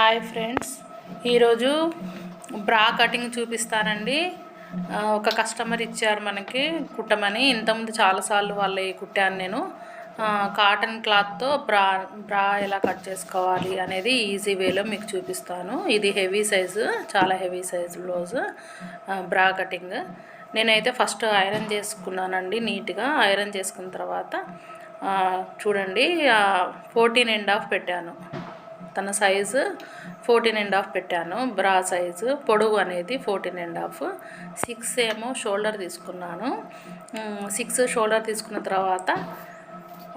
Hi friends. ఈరోజు బ్రా cutting చూపిస్తానండి. ఒక కస్టమర్ ఇచ్చారు మనకి కుట్టమని. ఇంతకుముందు చాలాసార్లు వాళ్ళు కుట్టాను నేను. కాటన్ క్లాత్తో బ్రా బ్రా ఎలా కట్ చేసుకోవాలి అనేది ఈజీ వేలో మీకు చూపిస్తాను. ఇది హెవీ సైజు చాలా heavy size blouse bra cutting. నేనైతే ఫస్ట్ ఐరన్ చేసుకున్నానండి నీట్గా. ఐరన్ చేసుకున్న తర్వాత చూడండి ఫోర్టీన్ ఎండ్ ఆఫ్ పెట్టాను. తన సైజు ఫోర్టీన్ అండ్ హాఫ్ పెట్టాను. బ్రా సైజు పొడవు అనేది ఫోర్టీన్ అండ్ హాఫ్. సిక్స్ ఏమో షోల్డర్ తీసుకున్నాను. సిక్స్ షోల్డర్ తీసుకున్న తర్వాత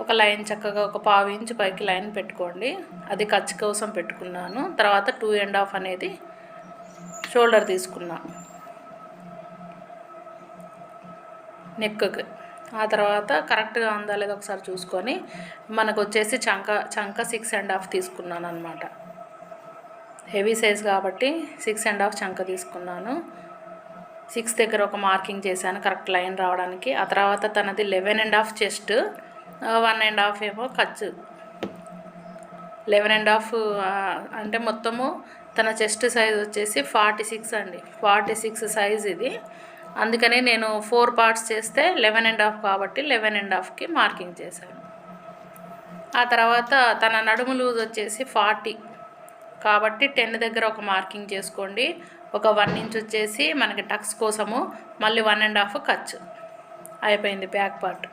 ఒక లైన్ చక్కగా ఒక పావు ఇంచు పైకి లైన్ పెట్టుకోండి. అది ఖర్చు కోసం పెట్టుకున్నాను. తర్వాత టూ అండ్ హాఫ్ అనేది షోల్డర్ తీసుకున్నాను నెక్కకి ఆ తర్వాత కరెక్ట్గా ఉందా లేదా ఒకసారి చూసుకొని మనకు వచ్చేసి చంక చంక సిక్స్ అండ్ హాఫ్ తీసుకున్నాను అనమాట హెవీ సైజ్ కాబట్టి సిక్స్ అండ్ హాఫ్ చంక తీసుకున్నాను. సిక్స్ దగ్గర ఒక మార్కింగ్ చేశాను కరెక్ట్ లైన్ రావడానికి. ఆ తర్వాత తనది eleven and half chest one and half ఏమో ఖర్చు లెవెన్ అండ్ హాఫ్ అంటే మొత్తము తన చెస్ట్ సైజ్ వచ్చేసి ఫార్టీ సిక్స్ అండి. ఫార్టీ సిక్స్ సైజ్ ఇది. అందుకని నేను ఫోర్ పార్ట్స్ చేస్తే లెవెన్ అండ్ హాఫ్ కాబట్టి లెవెన్ అండ్ హాఫ్కి మార్కింగ్ చేశాను. ఆ తర్వాత తన నడుము లూజ్ వచ్చేసి ఫార్టీ కాబట్టి టెన్ దగ్గర ఒక మార్కింగ్ చేసుకోండి. ఒక వన్ ఇంచ్ వచ్చేసి మనకి టక్స్ కోసము మళ్ళీ వన్ అండ్ హాఫ్ ఖర్చు అయిపోయింది బ్యాక్ పార్ట్.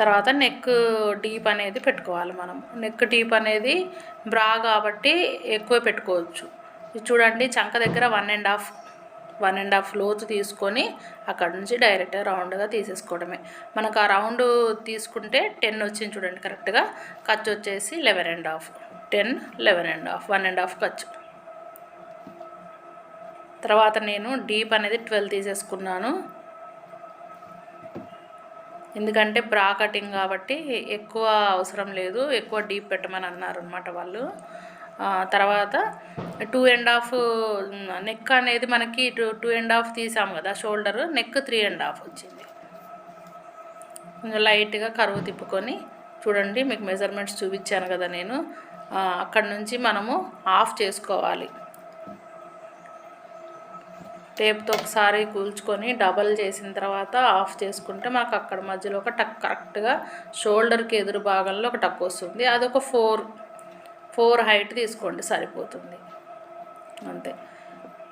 తర్వాత నెక్ డీప్ అనేది పెట్టుకోవాలి మనం. నెక్ డీప్ అనేది బ్రా కాబట్టి ఎక్కువ పెట్టుకోవచ్చు. ఇది చూడండి చంక దగ్గర one and half one and half లోతు తీసుకొని అక్కడ నుంచి డైరెక్ట్ రౌండ్గా తీసేసుకోవడమే. మనకు ఆ రౌండ్ తీసుకుంటే టెన్ వచ్చింది చూడండి కరెక్ట్గా. ఖర్చు వచ్చేసి eleven and half. Ten eleven and half. One and half ఖర్చు. తర్వాత నేను డీప్ అనేది ట్వెల్వ్ తీసేసుకున్నాను. ఎందుకంటే బ్రా కటింగ్ కాబట్టి ఎక్కువ అవసరం లేదు. ఎక్కువ డీప్ పెట్టమని అన్నారు అనమాట వాళ్ళు. తర్వాత టూ అండ్ హాఫ్ నెక్ అనేది మనకి టూ టూ అండ్ హాఫ్ తీసాము కదా shoulder neck three and half వచ్చింది. కొంచెం లైట్గా కరువు తిప్పుకొని చూడండి మీకు మెజర్మెంట్స్ చూపించాను కదా నేను. అక్కడ నుంచి మనము ఆఫ్ చేసుకోవాలి. టేప్తో ఒకసారి కూల్చుకొని డబల్ చేసిన తర్వాత ఆఫ్ చేసుకుంటే మనకు అక్కడ మధ్యలో ఒక టక్ కరెక్ట్గా షోల్డర్కి ఎదురు భాగంలో ఒక టక్ వస్తుంది. అదొక ఫోర్ ఫోర్ హైట్ తీసుకోండి సరిపోతుంది. అంతే.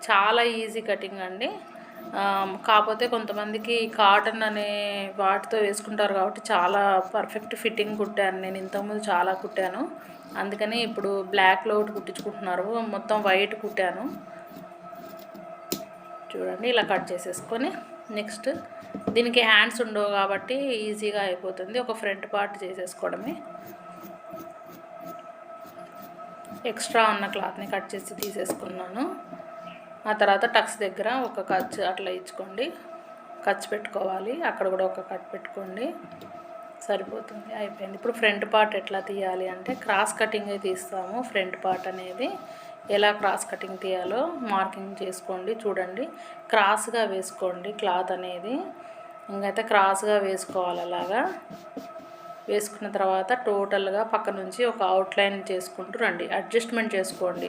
చాలా ఈజీ కటింగ్ అండి. కాకపోతే కొంతమందికి కాటన్ అనే వాటితో వేసుకుంటారు కాబట్టి చాలా పర్ఫెక్ట్ ఫిట్టింగ్ కుట్టాను. నేను ఇంతకుముందు చాలా కుట్టాను. అందుకని ఇప్పుడు బ్లాక్లో ఒకటి కుట్టించుకుంటున్నారు. మొత్తం వైట్ కుట్టాను. చూడండి ఇలా కట్ చేసేసుకొని నెక్స్ట్ దీనికి హ్యాండ్స్ ఉండవు కాబట్టి ఈజీగా అయిపోతుంది. ఒక ఫ్రంట్ పార్ట్ చేసేసుకోవడమే. ఎక్స్ట్రా ఉన్న క్లాత్ని కట్ చేసి తీసేసుకున్నాను. ఆ తర్వాత టక్స్ దగ్గర ఒక ఖర్చు అట్లా ఇచ్చుకోండి. ఖర్చు పెట్టుకోవాలి. అక్కడ కూడా ఒక కట్ పెట్టుకోండి. సరిపోతుంది. అయిపోయింది. ఇప్పుడు ఫ్రంట్ పార్ట్ ఎట్లా తీయాలి అంటే క్రాస్ కటింగ్ తీస్తాము. ఫ్రంట్ పార్ట్ అనేది ఎలా క్రాస్ కటింగ్ తీయాలో మార్కింగ్ చేసుకోండి. చూడండి. క్రాస్గా వేసుకోండి క్లాత్ అనేది. ఇంకైతే క్రాస్గా వేసుకోవాలి అలాగా. వేసుకున్న తర్వాత టోటల్గా పక్క నుంచి ఒక అవుట్లైన్ చేసుకుంటూ రండి. అడ్జస్ట్మెంట్ చేసుకోండి.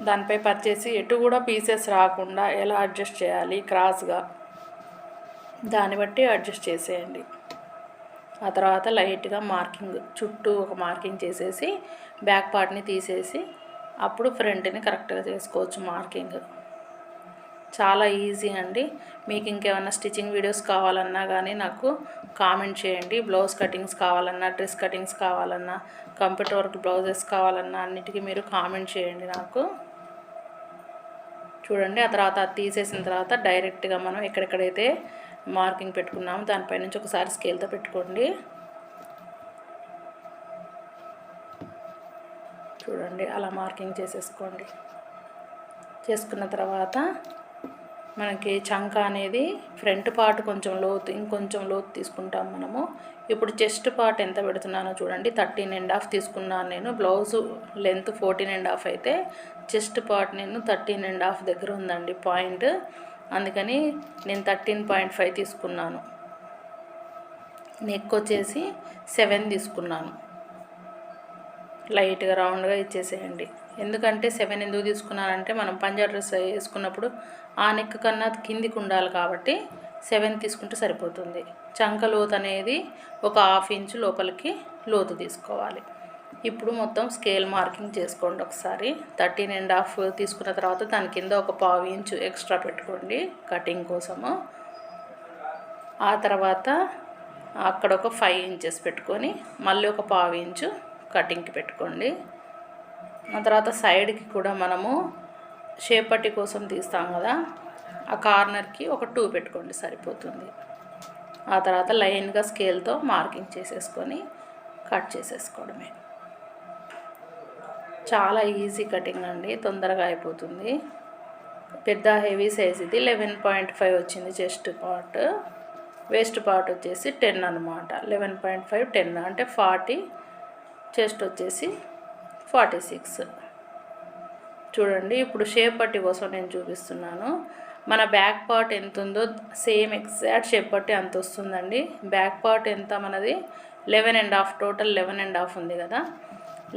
దానిపై పర్చేసి ఎటు కూడా పీసెస్ రాకుండా ఎలా అడ్జస్ట్ చేయాలి క్రాస్గా దాన్ని బట్టి అడ్జస్ట్ చేసేయండి. ఆ తర్వాత లైట్గా మార్కింగ్ చుట్టూ ఒక మార్కింగ్ చేసేసి బ్యాక్ పార్ట్ని తీసేసి అప్పుడు ఫ్రంట్ని కరెక్ట్గా చేసుకోవచ్చు మార్కింగ్ చాలా ఈజీ అండి. మీకు ఇంకేమైనా స్టిచ్చింగ్ వీడియోస్ కావాలన్నా కానీ నాకు కామెంట్ చేయండి. బ్లౌజ్ కటింగ్స్ కావాలన్నా డ్రెస్ కటింగ్స్ కావాలన్నా కంప్యూటర్ వర్క్ బ్లౌజెస్ కావాలన్నా అన్నిటికీ మీరు కామెంట్ చేయండి నాకు. చూడండి ఆ తర్వాత అది తీసేసిన తర్వాత డైరెక్ట్గా మనం ఎక్కడెక్కడైతే మార్కింగ్ పెట్టుకున్నామో దానిపై నుంచి ఒకసారి స్కేల్తో పెట్టుకోండి. చూడండి అలా మార్కింగ్ చేసేసుకోండి. చేసుకున్న తర్వాత మనకి చంక అనేది ఫ్రంట్ పార్ట్ కొంచెం లోతు ఇంకొంచెం లోతు తీసుకుంటాం మనము. ఇప్పుడు చెస్ట్ పార్ట్ ఎంత పెడుతున్నానో చూడండి. థర్టీన్ అండ్ హాఫ్ తీసుకున్నాను నేను. Blouse length fourteen and half అయితే చెస్ట్ పార్ట్ నేను థర్టీన్ అండ్ హాఫ్ దగ్గర ఉందండి పాయింట్. అందుకని నేను థర్టీన్ పాయింట్ ఫైవ్ తీసుకున్నాను. నెక్ వచ్చేసి సెవెన్ తీసుకున్నాను. లైట్గా రౌండ్గా ఇచ్చేసేయండి. ఎందుకంటే సెవెన్ ఎందుకు తీసుకున్నానంటే మనం పంజా డ్రెస్ వేసుకున్నప్పుడు ఆ నెక్ కన్నా కిందికి ఉండాలి కాబట్టి సెవెన్ తీసుకుంటే సరిపోతుంది. చంక లోతు అనేది ఒక హాఫ్ ఇంచ్ లోపలికి లోతు తీసుకోవాలి. ఇప్పుడు మొత్తం స్కేల్ మార్కింగ్ చేసుకోండి ఒకసారి. థర్టీన్ అండ్ హాఫ్ తీసుకున్న తర్వాత దాని కింద ఒక పావు ఇంచు ఎక్స్ట్రా పెట్టుకోండి కటింగ్ కోసము. ఆ తర్వాత అక్కడ ఒక ఫైవ్ ఇంచెస్ పెట్టుకొని మళ్ళీ ఒక పావు ఇంచు కటింగ్కి పెట్టుకోండి. ఆ తర్వాత సైడ్కి కూడా మనము షేపట్టి కోసం తీస్తాం కదా ఆ కార్నర్కి ఒక టూ పెట్టుకోండి సరిపోతుంది. ఆ తర్వాత లైన్గా స్కేల్తో మార్కింగ్ చేసేసుకొని కట్ చేసేసుకోవడమే. చాలా ఈజీ కటింగ్ అండి తొందరగా అయిపోతుంది. పెద్ద హెవీ సైజ్ ఇది లెవెన్ పాయింట్ ఫైవ్ వచ్చింది చెస్ట్ పార్ట్. వేస్ట్ పార్ట్ వచ్చేసి టెన్ అనమాట లెవెన్ పాయింట్ ఫైవ్ టెన్ అంటే ఫార్టీ చెస్ట్ వచ్చేసి ఫార్టీ సిక్స్. చూడండి ఇప్పుడు షేప్ పట్టి కోసం నేను చూపిస్తున్నాను. మన బ్యాక్ పార్ట్ ఎంత ఉందో సేమ్ ఎగ్జాక్ట్ షేప్ పట్టి అంత వస్తుందండి బ్యాక్ పార్ట్ ఎంత మనది? Eleven and half total eleven and half ఉంది కదా.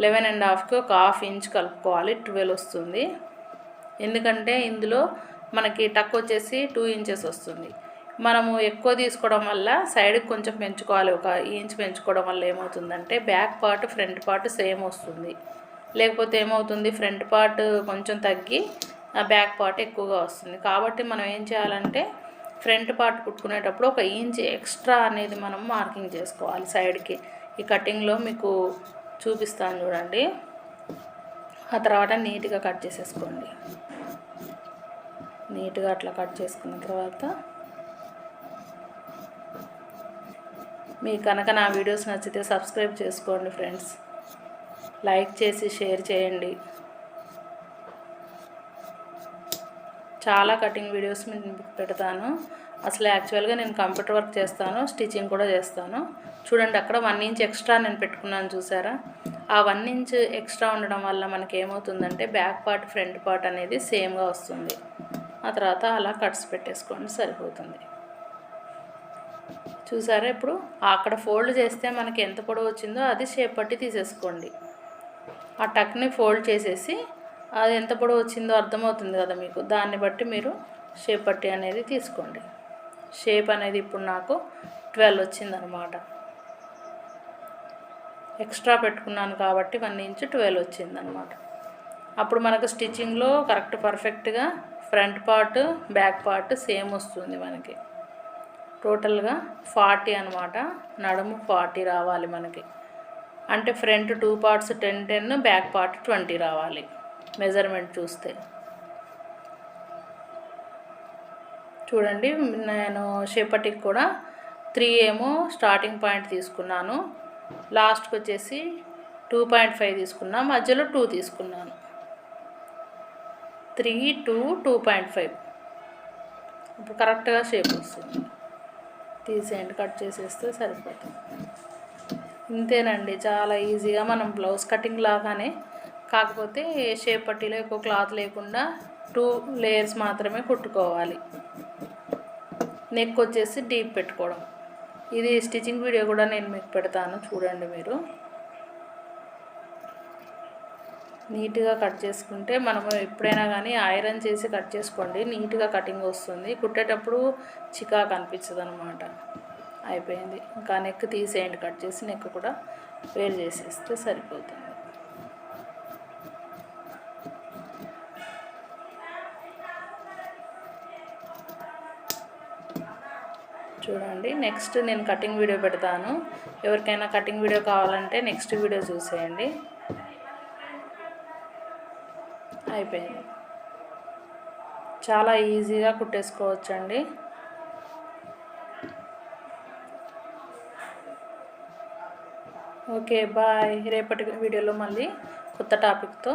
లెవెన్ అండ్ హాఫ్కి ఒక హాఫ్ ఇంచ్ కలుపుకోవాలి ట్వెల్వ్ వస్తుంది. ఎందుకంటే ఇందులో మనకి టక్ వచ్చేసి టూ ఇంచెస్ వస్తుంది. మనము ఎక్కువ తీసుకోవడం వల్ల సైడ్కి కొంచెం పెంచుకోవాలి. ఒక ఇంచ్ పెంచుకోవడం వల్ల ఏమవుతుందంటే back part front part same వస్తుంది. లేకపోతే ఏమవుతుంది? ఫ్రంట్ పార్ట్ కొంచెం తగ్గి బ్యాక్ పార్ట్ ఎక్కువగా వస్తుంది. కాబట్టి మనం ఏం చేయాలంటే ఫ్రంట్ పార్ట్ కుట్టుకునేటప్పుడు ఒక ఇంచ్ ఎక్స్ట్రా అనేది మనం మార్కింగ్ చేసుకోవాలి సైడ్కి. ఈ కటింగ్లో మీకు చూపిస్తాను చూడండి. ఆ తర్వాత నీట్గా కట్ చేసేసుకోండి. నీట్గా అట్లా కట్ చేసుకున్న తర్వాత మీకు కనుక నా వీడియోస్ నచ్చితే సబ్స్క్రైబ్ చేసుకోండి ఫ్రెండ్స్. లైక్ చేసి షేర్ చేయండి. చాలా కటింగ్ వీడియోస్ నేను పెడతాను. అసలు యాక్చువల్గా నేను కంప్యూటర్ వర్క్ చేస్తాను స్టిచ్చింగ్ కూడా చేస్తాను. చూడండి అక్కడ వన్ ఇంచ్ ఎక్స్ట్రా నేను పెట్టుకున్నాను చూసారా? ఆ వన్ ఇంచ్ ఎక్స్ట్రా ఉండడం వల్ల మనకి ఏమవుతుందంటే బ్యాక్ పార్ట్ ఫ్రంట్ పార్ట్ అనేది సేమ్గా వస్తుంది. ఆ తర్వాత అలా కట్స్ పెట్టేసుకోండి సరిపోతుంది. చూసారా ఇప్పుడు? అక్కడ ఫోల్డ్ చేస్తే మనకి ఎంత పొడవు వచ్చిందో అది షేప్ పట్టి తీసేసుకోండి. ఆ టక్ని ఫోల్డ్ చేసేసి అది ఎంత పొడవు వచ్చిందో అర్థమవుతుంది కదా మీకు. దాన్ని బట్టి మీరు షేప్ పట్టి అనేది తీసుకోండి. షేప్ అనేది ఇప్పుడు నాకు ట్వెల్వ్ వచ్చిందనమాట. ఎక్స్ట్రా పెట్టుకున్నాను కాబట్టి వన్ ఇంచ్ ట్వెల్వ్ వచ్చిందనమాట. అప్పుడు మనకు స్టిచ్చింగ్లో కరెక్ట్ పర్ఫెక్ట్గా front part back part same వస్తుంది మనకి. టోటల్గా ఫార్టీ అనమాట. నడుము ఫార్టీ రావాలి మనకి. అంటే front two parts ten ten back part twenty రావాలి. మెజర్మెంట్ చూస్తే. చూడండి నేను షేపటికి కూడా త్రీ ఏమో స్టార్టింగ్ పాయింట్ తీసుకున్నాను. లాస్ట్కి వచ్చేసి టూ పాయింట్ ఫైవ్ తీసుకున్నా మధ్యలో టూ తీసుకున్నాను. Three two two point five. ఇప్పుడు కరెక్ట్గా షేప్ వస్తుంది. తీసేయండి కట్ చేసేస్తే సరిపోతుంది. ఇంతేనండి చాలా ఈజీగా మనం బ్లౌజ్ కటింగ్ లాగానే కాకపోతే షేప్ పట్టీలో ఎక్కువ క్లాత్ లేకుండా టూ లేయర్స్ మాత్రమే కుట్టుకోవాలి. నెక్ వచ్చేసి డీప్ పెట్టుకోవడం. ఇది స్టిచ్చింగ్ వీడియో కూడా నేను మీకు పెడతాను చూడండి మీరు. నీట్గా కట్ చేసుకుంటే మనము ఎప్పుడైనా కానీ ఐరన్ చేసి కట్ చేసుకోండి నీట్గా కటింగ్ వస్తుంది. కుట్టేటప్పుడు చికాకు అనిపించదు అనమాట అయిపోయింది. ఇంకా నెక్ తీసేయండి కట్ చేసి నెక్ కూడా వేరు చేసేస్తే సరిపోతుంది. చూడండి నెక్స్ట్ నేను కటింగ్ వీడియో పెడతాను. ఎవరికైనా కటింగ్ వీడియో కావాలంటే నెక్స్ట్ వీడియో చూసేయండి. అయిపోయింది. చాలా ఈజీగా కుట్టేసుకోవచ్చండి. Okay bye. రేపటి వీడియోలో మళ్ళీ కొత్త టాపిక్తో